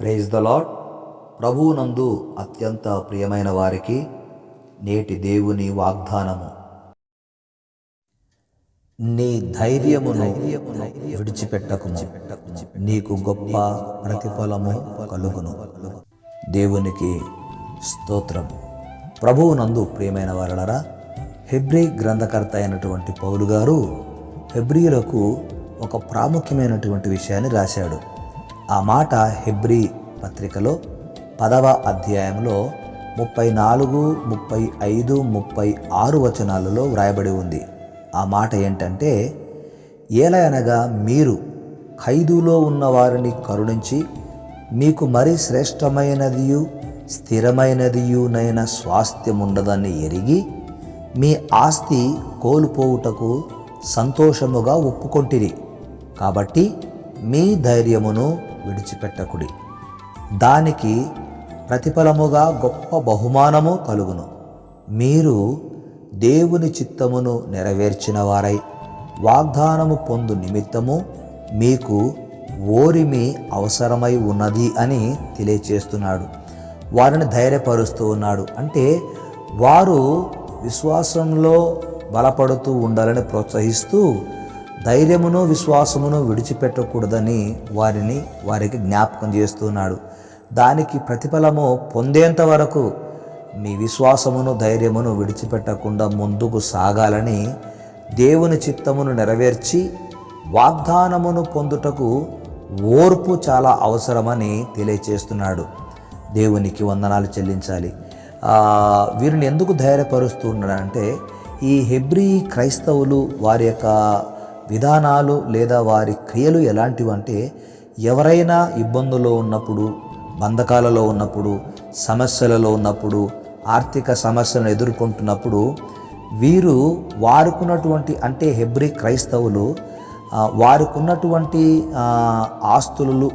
Praise the lord ప్రభువునందు అత్యంత ప్రియమైన వారికి నేటి దేవుని వాగ్దానము. నీ ధైర్యమును విడిచిపెట్టకు నీకు గొప్ప ప్రతిఫలము కలుగును. దేవునికి స్తోత్రం ప్రభువునందు ప్రియమైన వారలరా హెబ్రీ గ్రంథకర్త అయినటువంటి పౌలు గారు హెబ్రియులకు ఒక ప్రాముఖ్యమైనటువంటి విషయాన్ని రాశాడు. ఆ మాట హెబ్రీ పత్రికలో పదవ అధ్యాయంలో ముప్పై నాలుగు ముప్పై ఐదు ముప్పై ఆరు వచనాలలో వ్రాయబడి ఉంది. ఆ మాట ఏంటంటే ఏలయనగా మీరు ఖైదులో ఉన్న వారిని కరుణించి మీకు మరి శ్రేష్టమైనదియు స్థిరమైనదియునైన స్వాస్థ్యముండదని ఎరిగి మీ ఆస్తి కోల్పోవుటకు సంతోషముగా ఒప్పుకొంటిరి. కాబట్టి మీ ధైర్యమును విడిచిపెట్టకుడి. దానికి ప్రతిఫలముగా గొప్ప బహుమానము కలుగును. మీరు దేవుని చిత్తమును నెరవేర్చిన వారై వాగ్దానము పొందు నిమిత్తము మీకు ఓరిమి అవసరమై ఉన్నది అని తెలియచేస్తున్నాడు. వారిని ధైర్యపరుస్తూ ఉన్నాడు. అంటే వారు విశ్వాసంలో బలపడుతూ ఉండాలని ప్రోత్సహిస్తూ ధైర్యమును విశ్వాసమును విడిచిపెట్టకూడదని వారిని వారికి జ్ఞాపకం చేస్తున్నాడు. దానికి ప్రతిఫలము పొందేంత వరకు మీ విశ్వాసమును ధైర్యమును విడిచిపెట్టకుండా ముందుకు సాగాలని దేవుని చిత్తమును నెరవేర్చి వాగ్దానమును పొందుటకు ఓర్పు చాలా అవసరమని తెలియచేస్తున్నాడు. దేవునికి వందనాలు చెల్లించాలి. వీరిని ఎందుకు ధైర్యపరుస్తున్నాడంటే ఈ హెబ్రీ క్రైస్తవులు వారి యొక్క విధానాలు లేదా వారి క్రియలు ఎలాంటివంటే ఎవరైనా ఇబ్బందుల్లో ఉన్నప్పుడు బంధకాలలో ఉన్నప్పుడు సమస్యలలో ఉన్నప్పుడు ఆర్థిక సమస్యలను ఎదుర్కొంటున్నప్పుడు వీరు వారుకున్నటువంటి అంటే హెబ్రీ క్రైస్తవులు వారుకున్నటువంటి వారికున్నటువంటి ఆస్తులు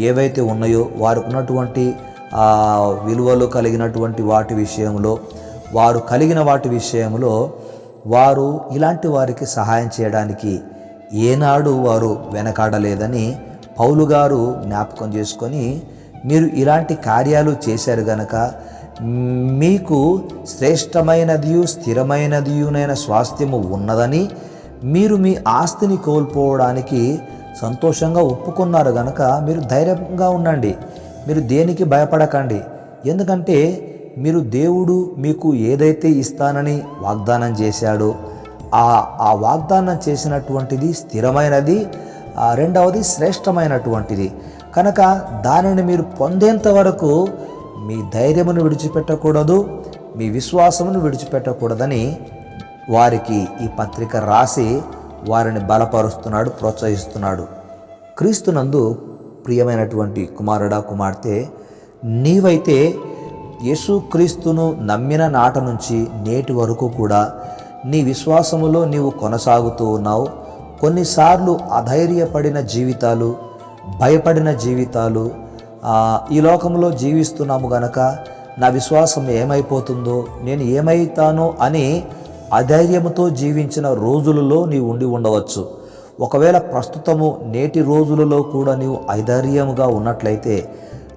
ఏవైతే ఉన్నాయో వారికున్నటువంటి విలువలు కలిగినటువంటి వాటి విషయంలో వారు కలిగిన వాటి విషయంలో వారు ఇలాంటి వారికి సహాయం చేయడానికి ఏనాడు వారు వెనకాడలేదని పౌలు గారు జ్ఞాపకం చేసుకొని మీరు ఇలాంటి కార్యాలు చేశారు గనక మీకు శ్రేష్టమైనదియు స్థిరమైనదియునైన స్వాస్థ్యము ఉన్నదని మీరు మీ ఆస్తిని కోల్పోవడానికి సంతోషంగా ఒప్పుకున్నారు గనక మీరు ధైర్యంగా ఉండండి. మీరు దేనికి భయపడకండి. ఎందుకంటే మీరు దేవుడు మీకు ఏదైతే ఇస్తానని వాగ్దానం చేశాడో ఆ ఆ వాగ్దానం చేసినటువంటిది స్థిరమైనది ఆ రెండవది శ్రేష్టమైనటువంటిది. కనుక దానిని మీరు పొందేంత వరకు మీ ధైర్యమును విడిచిపెట్టకూడదు మీ విశ్వాసమును విడిచిపెట్టకూడదని వారికి ఈ పత్రిక రాసి వారిని బలపరుస్తున్నాడు ప్రోత్సహిస్తున్నాడు. క్రీస్తునందు ప్రియమైనటువంటి కుమారుడా కుమార్తె నీవైతే యేసుక్రీస్తును నమ్మిన నాట నుంచి నేటి వరకు కూడా నీ విశ్వాసములో నీవు కొనసాగుతూ ఉన్నావు. కొన్నిసార్లు అధైర్యపడిన జీవితాలు భయపడిన జీవితాలు ఈ లోకంలో జీవిస్తున్నాము గనక నా విశ్వాసం ఏమైపోతుందో నేను ఏమైతానో అని అధైర్యముతో జీవించిన రోజులలో నీవు ఉండి ఉండవచ్చు. ఒకవేళ ప్రస్తుతము నేటి రోజులలో కూడా నీవు అధైర్యముగా ఉన్నట్లయితే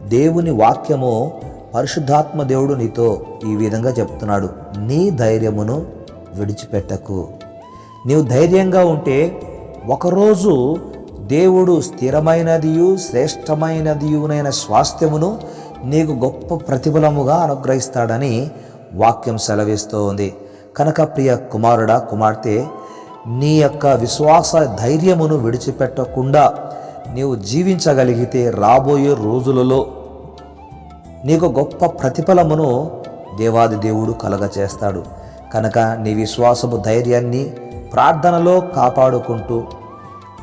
దేవుని వాక్యము పరిశుద్ధాత్మ దేవుడు నీతో ఈ విధంగా చెప్తున్నాడు. నీ ధైర్యమును విడిచిపెట్టకు. నీవు ధైర్యంగా ఉంటే ఒకరోజు దేవుడు స్థిరమైనదియు శ్రేష్టమైనదియునైన స్వాస్థ్యమును నీకు గొప్ప ప్రతిఫలముగా అనుగ్రహిస్తాడని వాక్యం సెలవిస్తోంది. కనుక ప్రియ కుమారుడా కుమార్తె నీ యొక్క విశ్వాస ధైర్యమును విడిచిపెట్టకుండా నీవు జీవించగలిగితే రాబోయే రోజులలో నీకు గొప్ప ప్రతిఫలమును దేవాది దేవుడు కలగచేస్తాడు. కనుక నీ విశ్వాసము ధైర్యాన్ని ప్రార్థనలో కాపాడుకుంటూ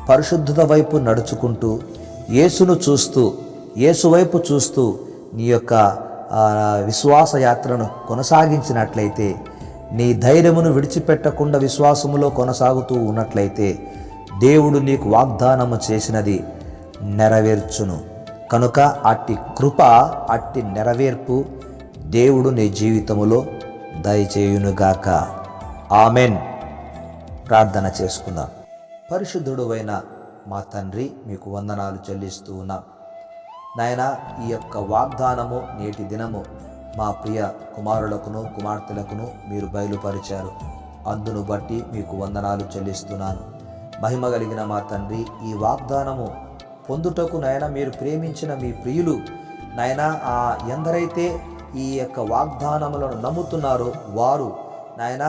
పరిశుద్ధత వైపు నడుచుకుంటూ యేసును చూస్తూ యేసు వైపు చూస్తూ నీ యొక్క విశ్వాస యాత్రను కొనసాగించినట్లయితే నీ ధైర్యమును విడిచిపెట్టకుండా విశ్వాసములో కొనసాగుతూ ఉన్నట్లయితే దేవుడు నీకు వాగ్దానము చేసినది నెరవేర్చును. కనుక అట్టి కృప అట్టి నెరవేర్పు దేవుడు నీ జీవితములో దయచేయునుగాక. ఆమెన్. ప్రార్థన చేసుకుందాం. పరిశుద్ధుడు అయిన మా తండ్రి మీకు వందనాలు చెల్లిస్తూ ఉన్నాం. నాయన ఈ యొక్క వాగ్దానము నేటి దినము మా ప్రియ కుమారులకును కుమార్తెలకును మీరు బయలుపరిచారు. అందును బట్టి మీకు వందనాలు చెల్లిస్తున్నాను. మహిమ కలిగిన మా తండ్రి ఈ వాగ్దానము పొందుటకు నాయన మీరు ప్రేమించిన మీ ప్రియులు నాయన ఆ ఎందరైతే ఈ యొక్క వాగ్దానములను నమ్ముతున్నారో వారు. నాయన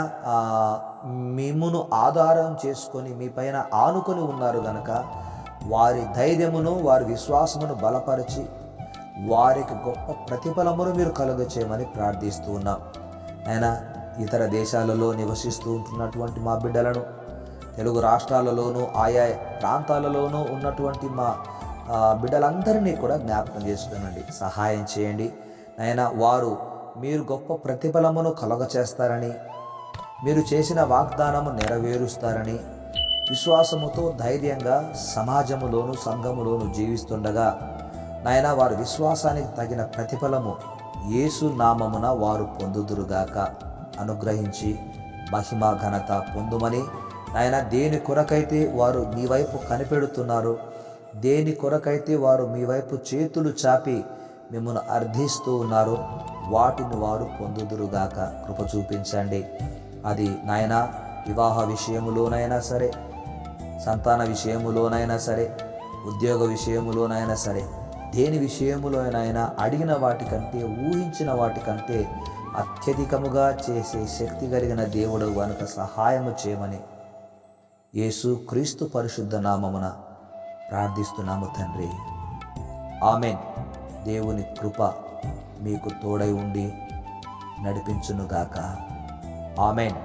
మిమ్మును ఆధారం చేసుకొని మీ పైన ఆనుకొని ఉన్నారు గనక వారి ధైర్యమును వారి విశ్వాసమును బలపరిచి వారికి గొప్ప ప్రతిఫలమును మీరు కలుగ చేయమని ప్రార్థిస్తూ ఉన్నాం. ఆయన ఇతర దేశాలలో నివసిస్తూ ఉంటున్నటువంటి మా బిడ్డలను తెలుగు రాష్ట్రాలలోనూ ఆయా ప్రాంతాలలోనూ ఉన్నటువంటి మా బిడ్డలందరినీ కూడా జ్ఞాపకం చేసుకునండి. సహాయం చేయండి. నాయన వారు మీరు గొప్ప ప్రతిఫలమును కలగచేస్తారని మీరు చేసిన వాగ్దానము నెరవేరుస్తారని విశ్వాసముతో ధైర్యంగా సమాజములోను సంఘములోను జీవిస్తుండగా నాయన వారి విశ్వాసానికి తగిన ప్రతిఫలము యేసు నామమున వారు పొందుదురుగాక. అనుగ్రహించి మహిమ ఘనత పొందుమని నాయన దేని కొరకైతే వారు మీ వైపు కనిపెడుతున్నారు దేని కొరకైతే వారు మీ వైపు చేతులు చాపి మిమ్మల్ని అర్థిస్తూ ఉన్నారు. వాటిని వారు పొందుదురుగాక. కృప చూపించండి. అది నాయన వివాహ విషయములోనైనా సరే సంతాన విషయములోనైనా సరే ఉద్యోగ విషయములోనైనా సరే దేని విషయములోనైనా అడిగిన వాటికంటే ఊహించిన వాటికంటే అత్యధికముగా చేసే శక్తి కలిగిన దేవుడు కనుక సహాయము చేయమని యేసు క్రీస్తు పరిశుద్ధ నామమున ప్రార్థిస్తున్నాము తండ్రి. ఆమెన్. దేవుని కృప మీకు తోడై ఉండి నడిపించునుగాక. ఆమెన్.